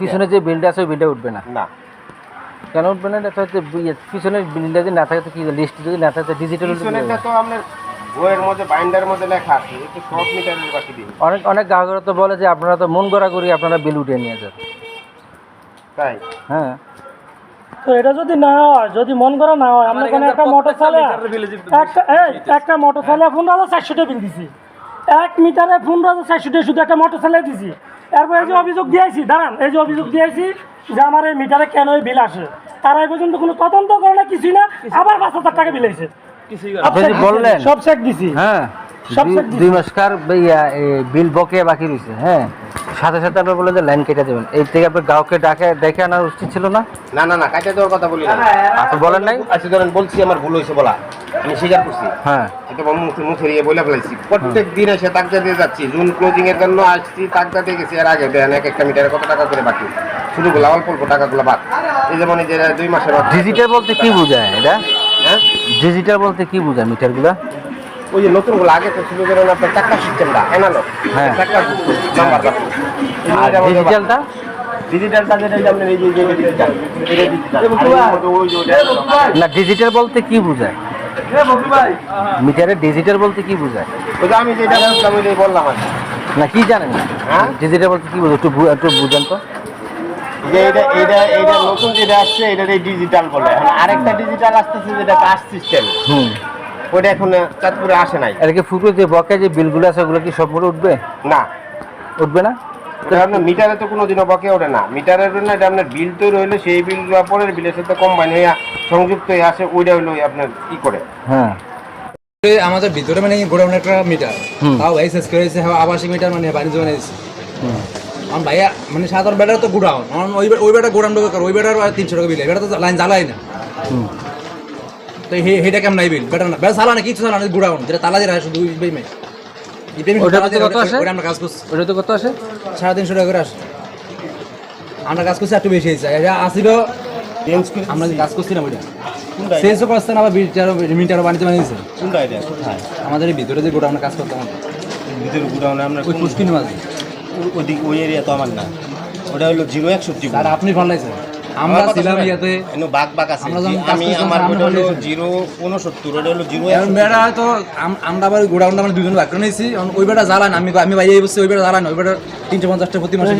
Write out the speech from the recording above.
পিছনে যে বিলটা আছে ওই বিলটা উঠবে না। না। কেন উঠবে না? এটা হচ্ছে ইয়ে, পিছনের বিলটা যদি না থাকে তো কি লিস্ট যদি না থাকে ডিজিটাল পিছনেরটা তো আপনার বইয়ের মধ্যে বাইন্ডার মধ্যে লেখা আছে একটু সব মিটারের বাকি দিন। অনেক অনেক গ্রাহকরা তো বলে যে আপনারা তো মন গড়া করি আপনারা বিল উঠিয়ে নিয়ে যান। তাই? হ্যাঁ। তো এটা যদি না হয় যদি মন করা না হয় আমরা এখানে একটা মোটর চালে একটা এই একটা মোটর চালে পনেরো হাজার চারশো টাকা বিল দিছি। এক মিটারে পনেরো হাজার চারশো টাকা শুধু একটা মোটর চালে দিছি। এরপর এই যে অভিযোগ দিয়েছি দাঁড়ান এই যে অভিযোগ দিয়েছি যে আমার এই মিটারে কেন এই বিল আসে? তারা এই পর্যন্ত কোনো তদন্ত করে না কিছুই না আবার পাঁচ হাজার টাকা আপনি বললেন সব চেক দিছি হ্যাঁ সব দুই-। মাসকার বিল বকে বাকি রয়েছে হ্যাঁ। সাথে সাথে আপনার বলে যে লাইন কেটে দেবেন। এই থেকে আপনি গ্রাহককে ডাকে ডেকে আনার উচিত ছিল না? না না না কাটে দেওয়ার কথা বলি না। আপনি বলেন নাই? আচ্ছা ধরেন বলছি আমার ভুল হয়েছে বলা। আমি স্বীকার করছি। হ্যাঁ। এটা মুখে মুখে দিয়ে বলে ফেলাইছি। প্রত্যেক দিন এসে তাকজা দিয়ে যাচ্ছি। জুন ক্লোজিং এর জন্য আসছি তাকজা দিয়ে গেছি। এর আগে দেন এক একটা মিটারে কত টাকা করে বাকি? শুরুগুলো অল্প অল্প টাকাগুলো বাদ। এই যেমন এই যে দুই মাসের। ডিজিটাল বলতে কি বোঝায় এটা? হ্যাঁ? ডিজিটাল বলতে কি বোঝায় মিটারগুলো? ওই যে নতুনগুলো আগে তো ছিল ধরেন আপনার টাকা সিস্টেমটা এনালো হ্যাঁ। টাকা নাম্বার আর ডিজিটালটা ডিজিটালটা যেটা আপনার এই যে ডিজিটাল এটা না ডিজিটাল বলতে কি বোঝায়? মিটারে ডিজিটাল বলতে কি বোঝায়? আমি যেটা বললাম। না কি জানেন? হ্যাঁ? ডিজিটাল বলতে কি বোঝায়? একটু একটু বুঝেন তো। যে এটা এটা এটা নতুন যেটা আসছে এটা ডিজিটাল বলে। আরেকটা ডিজিটাল আসতেছে যেটা কাস্ট সিস্টেম হুম। ওটা এখন চাঁদপুরে আসে নাই। এটা কি ফুকুর যে বকে যে বিলগুলো আছে ওগুলো কি সবগুলো উঠবে? না। উঠবে না? আপনার মিটারে তো কোনোদিনও বকে ওঠে না। মিটারের জন্য এটা আপনার বিল তৈরি হইলে সেই বিল পরের বিলের সাথে কম্বাইন হয়ে সংযুক্ত হয়ে আসে ওইটা হইল আপনার কি করে। হ্যাঁ। আমাদের ভিতরে মানে গোডাউন একটা মিটার। তাও ভাই শেষ করে হ্যাঁ, আবাসিক মিটার মানে বাণিজ্য বানিয়েছে আমার ভাইয়া মানে সাধারণ বেটার তো গোডাউন। আমার ওই ওই বেটা গোডাউন ওই বেটার তিনশো টাকা বিল বেটা তো লাইন জ্বালাই না। তো হে- হেটা কেমন নাই বিল? বেটা না বেটা কিছু জ্বালা না গোডাউন যেটা তালা দিয়ে শুধু কত আসে? ওটা আমরা কাজ করছি। ওটা তো কত আসে? সাড়ে তিনশো টাকা করে আসে। আমরা কাজ করছি একটু বেশি হয়েছে। এটা আসিল আমরা যে কাজ করছিলাম ওইটা। চেঞ্জও করছে না আবার মিটার মিটারও বানিতে বানিয়েছে কোনটা এটা আমাদের ভিতরে যে গোডাউনে কাজ করতাম আমরা। ভিতরে গুডাউনে আমরা ওই পুষ্কিনি মাঝে। ওই ওই এরিয়া তো আমার না। ওটা হলো জিরো একষট্টি আর আপনি ফান্ডাইছেন আমরা ছিলাম ইয়াতে। বাঘ বাঘ আছে। আমরা আমি আমার আমরা ওটা হলো। জিরো উনসত্তর ওটা হলো জিরো বেড়া তো আম- আমরা আবার গোডাউনটা আমরা দুজন ভাগ করে নিয়েছি। ওই বেটা জ্বালান আমি আমি ভাই এই বসছি ওই বেটা জ্বালান ওই বেটা তিনশো পঞ্চাশটা প্রতি মাসে